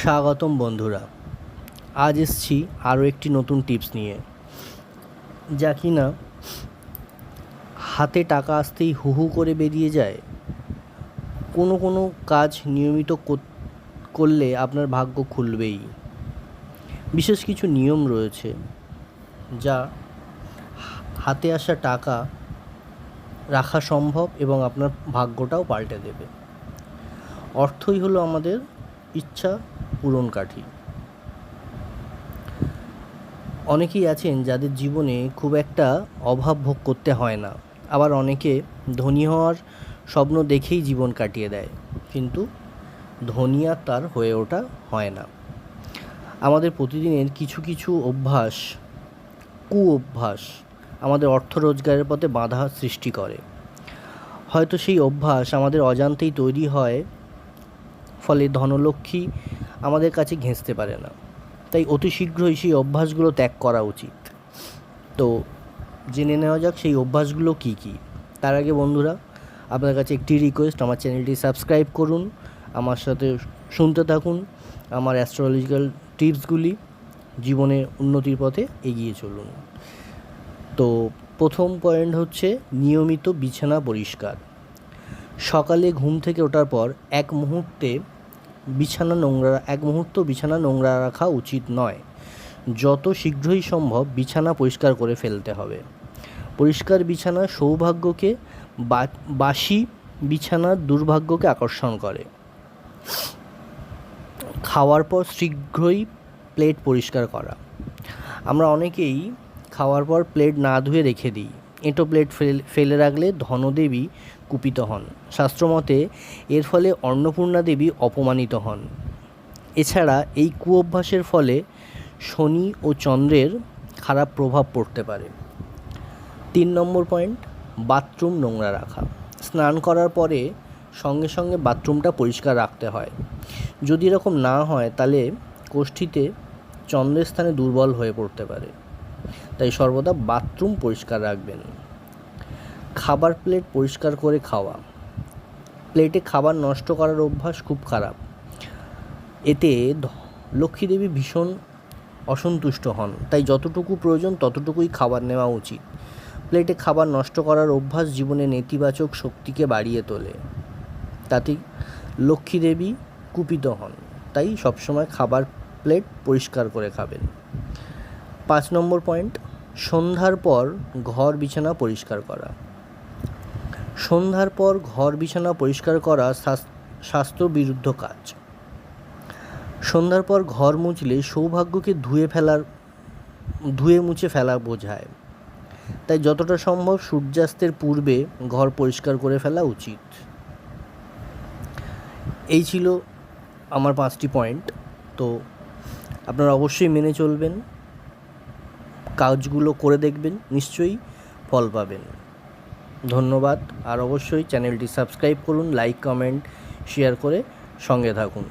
স্বাগতম বন্ধুরা। আজ এসছি আরও একটি নতুন টিপস নিয়ে। যা কি না, হাতে টাকা আসতেই হু হু করে বেরিয়ে যায়। কোনো কোনো কাজ নিয়মিত করলে আপনার ভাগ্য খুলবেই। বিশেষ কিছু নিয়ম রয়েছে, যা হাতে আসা টাকা রাখা সম্ভব এবং আপনার ভাগ্যটাও পাল্টে দেবে। অর্থই হলো আমাদের ইচ্ছা পূরণ কাঠি অনেকেই আছেন যাদের জীবনে খুব একটা অভাব ভোগ করতে হয় না। আবার অনেকে ধনী হওয়ার স্বপ্ন দেখেই জীবন কাটিয়ে দেয়। কিন্তু ধনী আর তার হয়ে ওঠা হয় না। আমাদের প্রতিদিনের কিছু কিছু অভ্যাস কু অভ্যাস আমাদের অর্থ রোজগারের পথে বাধা সৃষ্টি করে। হয়তো সেই অভ্যাস আমাদের অজান্তেই তৈরি হয়, ফলে ধনলক্ষ্মী আমাদের কাছে ঘেঁচতে পারে না। তাই অতি শীঘ্রই সেই অভ্যাসগুলো ত্যাগ করা উচিত। তো জেনে নেওয়া যাক সেই অভ্যাসগুলো কী কী। তার আগে বন্ধুরা, আপনার কাছে একটি রিকোয়েস্ট আমার চ্যানেলটি সাবস্ক্রাইব করুন, আমার সাথে শুনতে থাকুন, আমার অ্যাস্ট্রোলজিক্যাল টিপসগুলি জীবনে উন্নতির পথে এগিয়ে চলুন। তো প্রথম পয়েন্ট হচ্ছে নিয়মিত বিছানা পরিষ্কার। সকালে ঘুম থেকে ওঠার পর এক মুহূর্তে বিছানা নোংরা, এক মুহূর্ত বিছানা নোংরা রাখা উচিত নয়। যত শীঘ্রই সম্ভব বিছানা পরিষ্কার করে ফেলতে হবে। পরিষ্কার বিছানা সৌভাগ্যকে বাসি বিছানার দুর্ভাগ্যকে আকর্ষণ করে। খাওয়ার পর শীঘ্রই প্লেট পরিষ্কার করা। আমরা অনেকেই খাওয়ার পর প্লেট না ধুয়ে রেখে দিই। এঁটো প্লেট ফেল- রাখলে ধনদেবী কুপিত হন। শাস্ত্রমতে এর ফলে অন্নপূর্ণা দেবী অপমানিত হন। এছাড়া এই কুঅভ্যাসের ফলে শনি ও চন্দ্রের খারাপ প্রভাব পড়তে পারে। তিন নম্বর পয়েন্ট, বাথরুম নোংরা রাখা। স্নান করার পরে সঙ্গে সঙ্গে বাথরুমটা পরিষ্কার রাখতে হয়। যদি এরকম না হয়, তাহলে কোষ্ঠীতে চন্দ্রের স্থানে দুর্বল হয়ে পড়তে পারে। তাই সর্বদা বাথরুম পরিষ্কার রাখবেন। খাবার প্লেট পরিষ্কার করে খাওয়া। প্লেটে খাবার নষ্ট করার অভ্যাস খুব খারাপ। এতে লক্ষ্মীদেবী ভীষণ অসন্তুষ্ট হন। তাই যতটুকু প্রয়োজন ততটুকুই খাবার নেওয়া উচিত। প্লেটে খাবার নষ্ট করার অভ্যাস জীবনে নেতিবাচক শক্তিকে বাড়িয়ে তোলে। তাতে লক্ষ্মীদেবী কুপিত হন। তাই সবসময় খাবার প্লেট পরিষ্কার করে খাবেন। পাঁচ নম্বর পয়েন্ট, সন্ধ্যার পর ঘর বিছানা পরিষ্কার করা। সন্ধ্যার পর ঘর বিছানা পরিষ্কার করা স্বাস- স্বাস্থ্য বিরুদ্ধ কাজ। সন্ধ্যার পর ঘর মুছলে সৌভাগ্যকে ধুয়ে ফেলার, ধুয়ে মুছে ফেলা বোঝায়। তাই যতটা সম্ভব সূর্যাস্তের পূর্বে ঘর পরিষ্কার করে ফেলা উচিত। এই ছিল আমার পাঁচটি পয়েন্ট। তো আপনারা অবশ্যই মেনে চলবেন। কাজগুলো করে দেখবেন, নিশ্চয়ই ফল পাবেন। ধন্যবাদ। আর অবশ্যই চ্যানেলটি সাবস্ক্রাইব করুন, লাইক, কমেন্ট, শেয়ার করে সঙ্গে থাকুন।